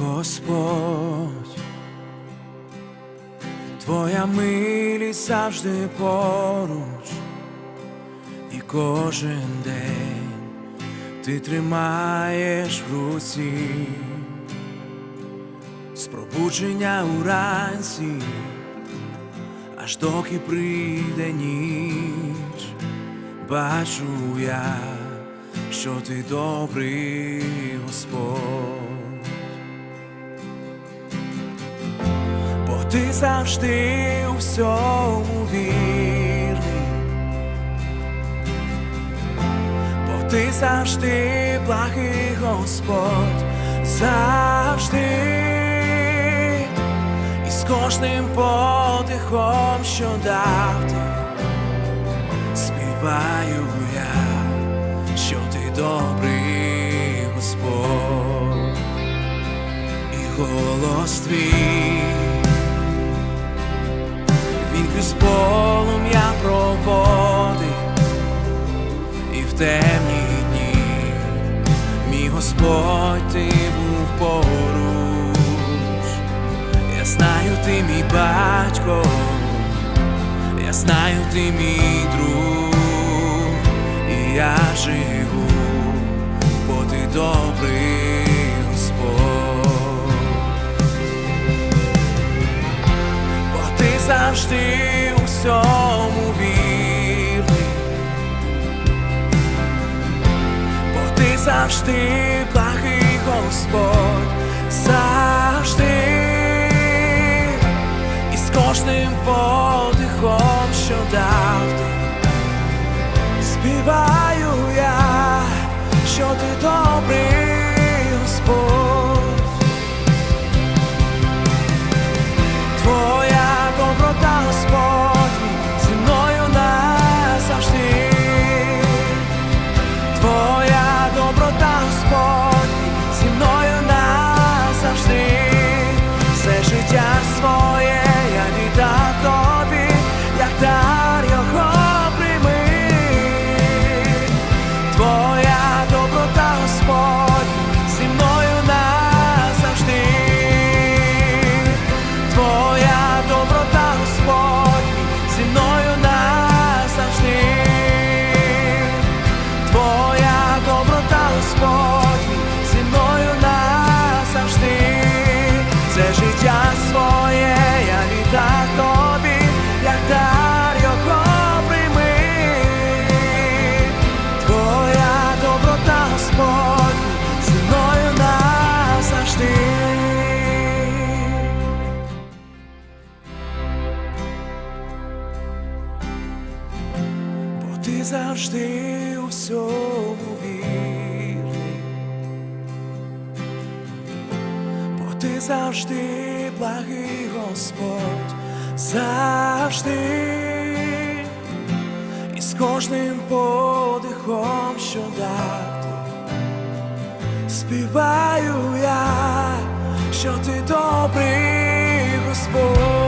Господь, Твоя милість завжди поруч, і кожен день ти тримаєш в руці, з пробудження уранці, аж доки прийде ніч, бачу я, що ти добрий ти завжди у всьому вірний, бо ти завжди благий Господь, завжди, і з кожним подихом, що дав ти, співаю я, що ти добрий Господь. І голос твій, крізь полум'я проводив, і в темні дні мій Господь ти був поруч. Я знаю, ти мій батько, я знаю, ти мій друг, і я живу, бо ти добрий завжди у всьому вірний, бо ти завжди благий Господь, завжди, і з кожним подихом, що дав ти, співаю завжди у всьому вірний, бо ти завжди благий Господь, завжди, і з кожним подихом, що дав ти, співаю я, що ти добрий Господь.